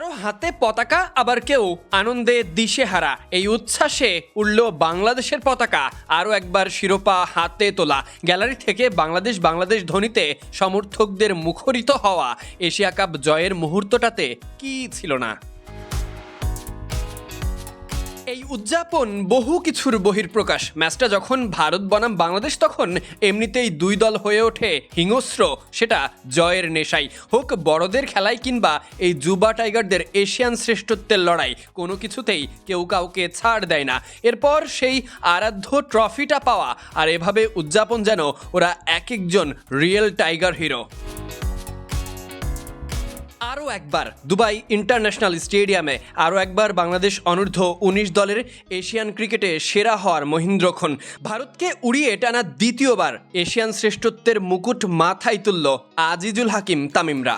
কারও হাতে পতাকা, আবার কেউ আনন্দে দিশে হারা এই উচ্ছ্বাসে উঠল বাংলাদেশের পতাকা, আরও একবার শিরোপা হাতে তোলা। গ্যালারি থেকে বাংলাদেশ বাংলাদেশ ধ্বনিতে সমর্থকদের মুখরিত হওয়া এশিয়া কাপ জয়ের মুহূর্তটাতে কি ছিল না? এই উদযাপন বহু কিছুর বহির্প্রকাশ ম্যাচটা যখন ভারত বনাম বাংলাদেশ, তখন এমনিতেই দুই দল হয়ে ওঠে হিংস্র, সেটা জয়ের নেশাই। হোক বড়দের খেলায় কিংবা এই যুবা টাইগারদের এশিয়ান শ্রেষ্ঠত্বের লড়াই, কোনো কিছুতেই কেউ কাউকে ছাড় দেয় না। এরপর সেই আরাধ্য ট্রফিটা পাওয়া, আর এভাবে উদযাপন যেন ওরা এক একজন রিয়েল টাইগার হিরো। একবার দুবাই ইন্টারন্যাশনাল স্টেডিয়ামে, আরও একবার বাংলাদেশ অনূর্ধ্ব উনিশ দলের এশিয়ান ক্রিকেটে সেরা হওয়ার মহিন্দ্রক্ষণ। ভারতকে উড়িয়ে টানা দ্বিতীয়বার এশিয়ান শ্রেষ্ঠত্বের মুকুট মাথায় তুলল আজিজুল হাকিম তামিমরা।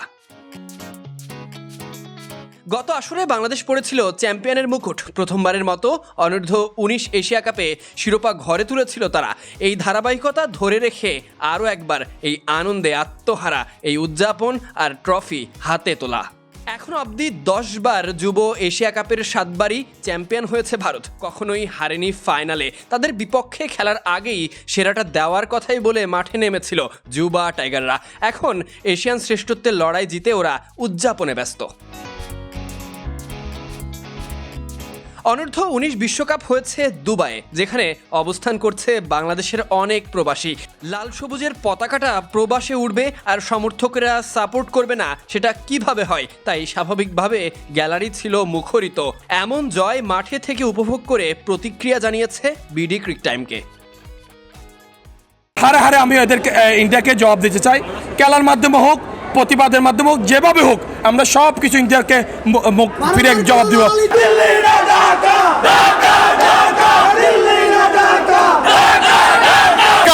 গত আসরে বাংলাদেশ পড়েছিল চ্যাম্পিয়নের মুকুট। প্রথমবারের মতো অনূর্ধ্ব উনিশ এশিয়া কাপে শিরোপা ঘরে তুলেছিল তারা। এই ধারাবাহিকতা ধরে রেখে আরও একবার এই আনন্দে আত্মহারা এই উদযাপন আর ট্রফি হাতে তোলা। এখন অবধি দশবার যুব এশিয়া কাপের সাতবারই চ্যাম্পিয়ন হয়েছে ভারত। কখনোই হারেনি ফাইনালে। তাদের বিপক্ষে খেলার আগেই সেরাটা দেওয়ার কথাই বলে মাঠে নেমেছিল যুবা টাইগাররা। এখন এশিয়ান শ্রেষ্ঠত্বের লড়াই জিতে ওরা উদযাপনে ব্যস্ত। অনূর্ধ্ব উনিশ বিশ্বকাপ হয়েছে দুবাইয়ে, যেখানে অবস্থান করছে বাংলাদেশের অনেক প্রবাসী। লাল সবুজের পতাকাটা প্রবাসে উঠবে আর সমর্থকেরা সাপোর্ট করবে না, সেটা কীভাবে হয়? তাই স্বাভাবিকভাবে গ্যালারি ছিল মুখরিত। এমন জয় মাঠে থেকে উপভোগ করে প্রতিক্রিয়া জানিয়েছে বিডি ক্রিক টাইমকে। হারে হারে আমি এদেরকে ইন্ডিয়াকে জবাব দিতে চাই। খেলার মাধ্যমে হোক প্রতিবাদের মাধ্যমে হোক যেভাবে হোক আমরা সব কিছু ইন্ডিয়াকে ফিরে জবাব দিব।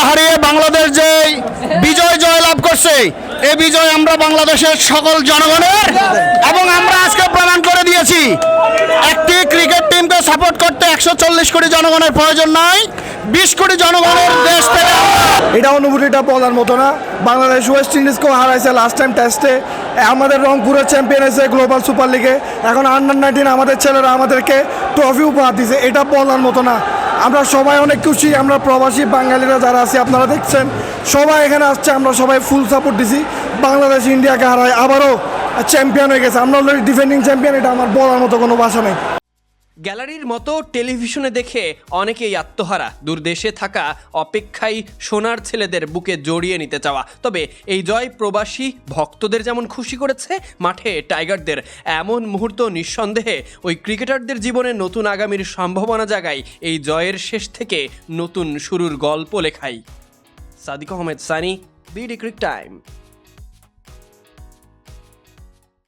হারিয়ে বাংলাদেশ যে বিজয় জয় লাভ করছে এই বিজয় আমরা বাংলাদেশের সকল জনগণের এবং আমরা আজকে প্রমাণ করে দিয়েছি একটি ক্রিকেট টিমকে সাপোর্ট করতে একশো চল্লিশ কোটি জনগণের প্রয়োজন নাই, বিশ কোটি জনগণের দেশ থেকে এটা অনুভূতিটা বলার মতো না। বাংলাদেশ ওয়েস্ট ইন্ডিজকেও হারাইছে লাস্ট টাইম টেস্টে আমাদের রংপুরের চ্যাম্পিয়ন হয়েছে গ্লোবাল সুপার লিগে এখন আন্ডার নাইনটিন আমাদের ছেলেরা আমাদেরকে ট্রফি উপহার দিছে। এটা বলার মতো না। আমরা সবাই অনেক খুশি, আমরা প্রবাসী বাঙালিরা যারা আছি, আপনারা দেখছেন। সবাই এখানে আসছে, আমরা সবাই ফুল সাপোর্ট দিছি। বাংলাদেশ ইন্ডিয়াকে হারায়, আবারও চ্যাম্পিয়ন হয়ে গেছে। আমরা অলরেডি ডিফেন্ডিং চ্যাম্পিয়ন এটা আমার বলার মতো কোনো ভাষা নেই। গ্যালারির মতো টেলিভিশনে দেখে অনেকেই আত্মহারা। দূর দেশে থাকা অপেক্ষায় সোনার ছেলেদের বুকে জড়িয়ে নিতে চাওয়া। তবে এই জয় প্রবাসী ভক্তদের যেমন খুশি করেছে, মাঠে টাইগারদের এমন মুহূর্ত নিঃসন্দেহে ওই ক্রিকেটারদের জীবনে নতুন আগামীর সম্ভাবনা জাগায়। এই জয়ের শেষ থেকে নতুন শুরুর গল্প লেখাই। Sadiq Ahmed, Sunny, BD cric time.